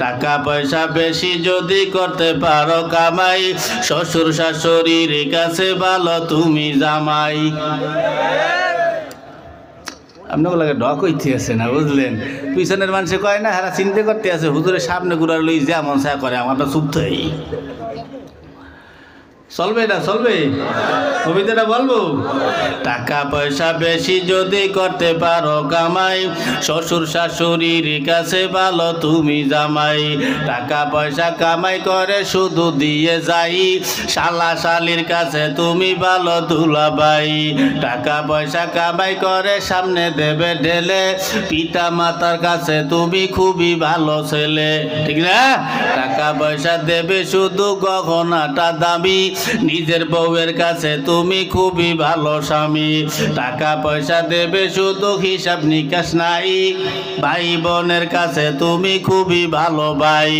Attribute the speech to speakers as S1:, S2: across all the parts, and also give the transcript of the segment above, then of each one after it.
S1: টাকা পয়সা বেশি যদি করতে পারো কামাই। শ্বশুর শাশুড়ির কাছে ভালো, তুমি জামাই। আপনাকে লাগে ডক আছে না, বুঝলেন? পিছনের মানুষে কয় না, হারা চিন্তা করতে আছে, হুজুরের সামনে ঘুরার লই যেমন সা করে আমার চুপ চলবে না, চলবে? কবিতাটা বলব? টাকা পয়সা বেশি যদি করতে পারো কামাই, শ্বশুর শাশুড়ির কাছে ভালো তুমি জামাই। টাকা পয়সা কামাই করে শুধু দিয়ে যাই, শালা শালির কাছে তুমি ভালো দুলাবাই টাকা পয়সা কামাই করে সামনে দেবে ঢেলে, পিতা মাতার কাছে তুমি খুবই ভালো ছেলে। ঠিক না? টাকা পয়সা দেবে শুধু গহনাটা দামি নিজের বউয়ের কাছে তুমি খুবই ভালো স্বামী। টাকা পয়সা দেবে, শুধু হিসাব নিকাশ নাই। ভাই বোনের কাছে তুমি খুবই ভালো ভাই।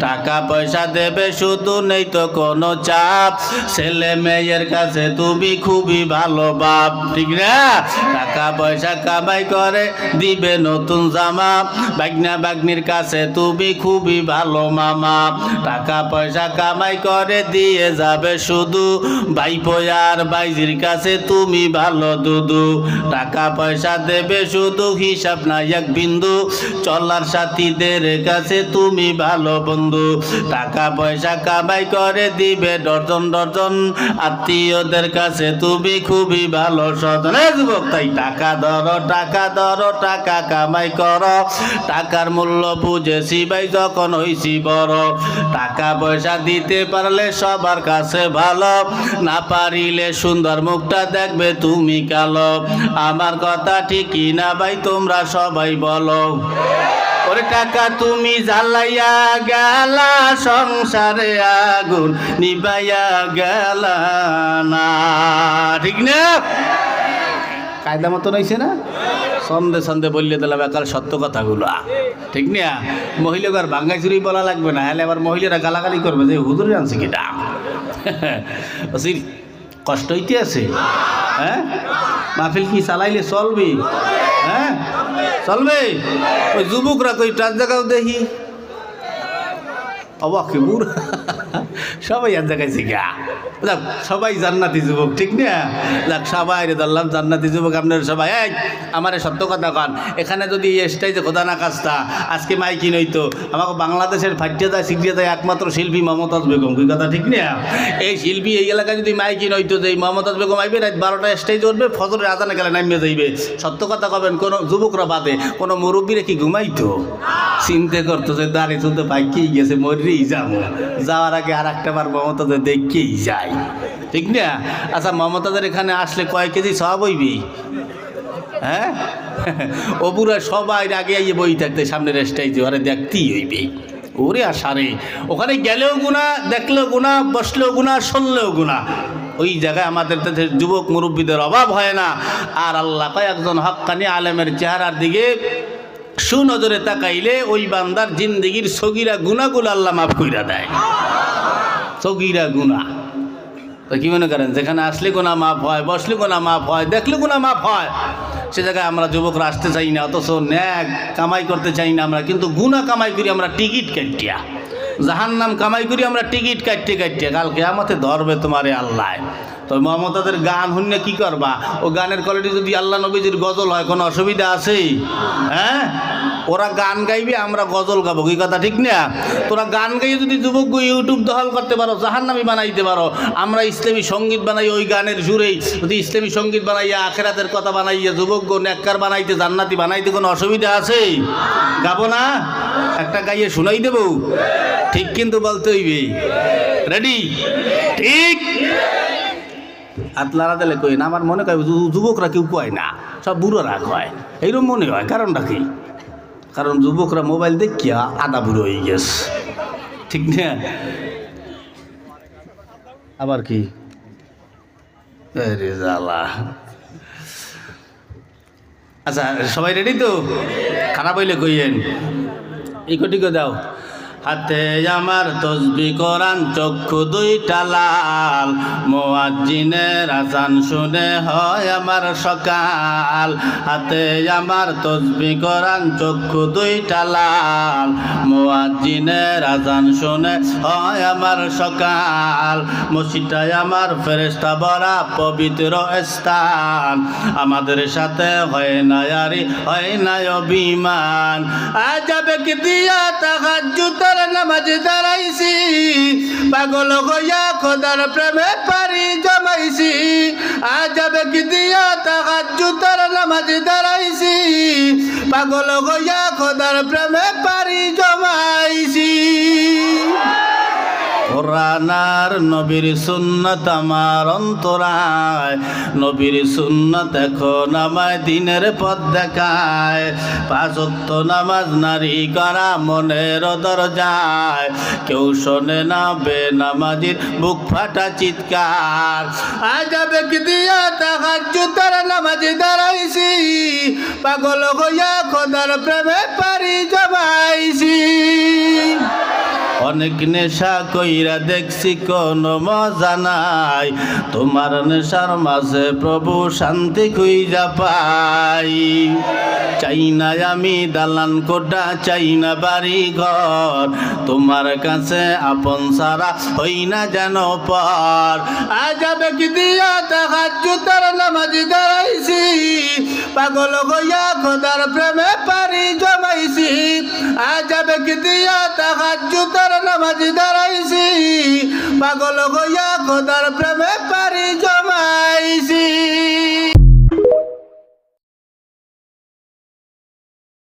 S1: টাকা পয়সা দেবে, শুধু নেই তো কোনো চাপ। ছেলে মেয়ের কাছে তুমি খুবই ভালো বাপ। ঠিক না? টাকা পয়সা কামাই করে, দিবে নতুন জামা। বাগনা বাগনির কাছে তুমি খুবই ভালো মামা। টাকা পয়সা কামাই করে, দিয়ে যাবে শুধু ভাইপো আর বাইজির কাছে তুমি ভালো দুদু। টাকা পয়সা দেবে শুধু, হিসাব নাই এক বিন্দু। চলার সাথীদের কাছে তুমি ভালো বন্ধু। টাকা পয়সা কামাই করে দিবে ডর্জন ডর্জন আত্মীয়দের কাছে তুমি খুবই ভালো সদন যুবক, তাই টাকা ধরো টাকা ধরো, টাকা কামাই করো। টাকার মূল্য বুঝেছি ভাই, যখন হইছি বড়। টাকা পয়সা দিতে পারলে সবার কাছে ভালো। না পারিলে সুন্দর মুখটা দেখবে তুমি কালো। আমার কথা ঠিকই না ভাই, তোমরা সবাই বলো। ওরে টাকা তুমি জ্বালাইয়া গেলা, সংসারে আগুন নিবাইয়া গেলা না। ঠিক না? কায়দা মতো নইছে না? সন্ধে সন্দে বললে দিলাম, একাল সত্য কথাগুলো। ঠিক না মহিলাকে বাঙ্গাই চুরি বলা লাগবে না হলে আবার মহিলারা গালাগালি করবে, যে হুদুর আনছে কিটা? কষ্ট হইতে আছে? হ্যাঁ? মাহফিল কি চালাইলে চলবে? হ্যাঁ? চলবে? ওই যুবকরা কই টার জায়গাও দেখি। অবাকে বুড়া সবাই এক জায়গায় শিখা যাক, সবাই জান্নাতি যুবক, ঠিক না? যাক, সবাই রে ধরলাম, জান্নাতি যুবক আপনার সবাই। এই, আমার সত্য কথা কান। এখানে যদি যে খোদা না কাজটা আজকে মাইকি নইতো আমাকে বাংলাদেশের ফাটিয়ে যায় শিখিয়ে একমাত্র শিল্পী মমতাজ বেগম কি কথা ঠিক না? এই শিল্পী এই এলাকায় যদি মাইকি নইতো যে মমতাজ বেগম আইবে, রাত বারোটা স্টেজ উঠবে ফজরের আজানে গেলে নামিয়ে যাইবে। সত্য কথা কবেন, কোনো যুবকরা বাদে, কোনো মুরব্বীরে কি ঘুমাইতো? চিন্তা করতো যে দাঁড়িয়ে চলতে পাইকেই গেছে, মরেই যাব। যাওয়ার আগে আর একটা বার মমতাদের দেখেই যাই ঠিক না? আচ্ছা মমতাদের এখানে আসলে কয় কেজি সব হইবি? হ্যাঁ? অপুরা সবাই আগে আইয়ে বই থাকতে সামনের স্টেজে ওরে দেখতেই হইবে? ওরে আসারে ওখানে গেলেও গুণা, দেখলেও গুণা, বসলেও গুণা, শুনলেও গুণা। ওই জায়গায় আমাদের যুবক মুরব্বীদের অভাব হয় না। আর আল্লাহ কয়, একজন হক্কানি আলেমের চেহারার দিকে সুনজরে তাকাইলে ওই বান্দার জিন্দগির সগিরা গুণাগুলো আল্লাহ মাফ কইরা দেয়। সগিরা গুণা। তো কি মনে করেন, যেখানে আসলে গোনা মাফ হয়, বসলে গোনা মাফ হয়, দেখলে গোনা মাফ হয়, সে জায়গায় আমরা যুবকরা আসতে চাই না, অথচ ন্যাক কামাই করতে চাই না আমরা, কিন্তু গুণা কামাই করি আমরা টিকিট কাটিয়া। জাহান নাম কামাই করি, আমরা টিকিট কাটতে কাটতে। কালকে আমাতে ধরবে তোমারে আল্লাহ। তো মমতাদের গান শুনলে কি করবা? ও গানের কোয়ালিটি যদি আল্লাহ নবীজির গজল হয়, কোনো অসুবিধা আছেই? হ্যাঁ? ওরা গান গাইবে, আমরা গজল গাবো। কি কথা, ঠিক না? তোরা গান গাইয়ে যদি যুবক ইউটিউব দখল করতে পারো, জাহান্নামি বানাইতে পারো, আমরা ইসলামী সংগীত বানাই ওই গানের সুরেই যদি ইসলামী সংগীত বানাইয়া আখেরাতের কথা বানাইয়া যুবক নেককার বানাইতে, জান্নাতি বানাইতে কোনো অসুবিধা আছে? গাবো না? একটা গাইয়ে শুনাই দেবো। ঠিক কিন্তু বলতে হইবে। রেডি ঠিক? আতলারা দিলে কই না আমার মনে কয় যুবকরা কেউ কয় না, সব বুড়োরা কয়। এইরকম মনে হয়, কারণটা কি? কারণ যুবকরা মোবাইল দেখিয়া আদা বুড়ো হয়ে গেছে। ঠিক না? আবার কি? আচ্ছা সবাই রেডি তো? খারাপ হইলে কইয়েন। এই টিকো দাও। হাতে আমার তসবি, কোরআন, চক্ষু দুইটা লাল। মোয়াজ্জিনের আজান শুনে হয় আমার সকাল। হাতে আমার তসবি, কোরআন, চক্ষু দুইটা লাল। মোয়াজ্জিনের আজান শুনে হয় আমার সকাল। মসজিদটাই আমার ফেরেস্তা বরা পবিত্র স্থান। আমাদের সাথে হয় না আরে, হয় না অভিমান। আজ যাবে কি দিয়া জুতার নামাজ দাঁড়াইছি, পাগল হইয়া খোদার প্রেমে পারি জমাইছি। আজ যাবে কি দিয়া তাহার জুতার নামাজ দাঁড়াইছি, পাগল হইয়া খোদার প্রেমে পারি জমাইছি। কোরআনার নবীর সুন্নত আমার অন্তরায়। নবীর সুন্নত এখন আমায় দিনের পথ দেখায়। পাঁচত্ব নামাজ নারী করা মনের দরজায়। কেউ শোনে না বে নামাজির বুক ফাটা চিৎকার। আজ যাবে কি দিয়া তাহার জুতার নামাজ দাঁড়াইছি? পাগল হইয়া খোদার প্রেমে পারি জমাইছি। অনেক নেশা কইরা দেখছি কোনো মজা নাই। তোমার নেশার মাঝে প্রভু শান্তি খুঁজা পাই। চাই না আমি দালান কোটা চাই না বাড়ি ঘর তোমার কাছে আপন সারা হই না যেন পর। আজ যাবে কি দিয়া দেখা জুতার নামাজ দাঁড়াইছি পাগল হইয়া খোদার প্রেমে পারি জমাইছি। আজ যাবে কি দিয়া দেখা জুতার নামাজ দাঁড়াইছি। পাগল গইয়া খোদার প্রেমে পারি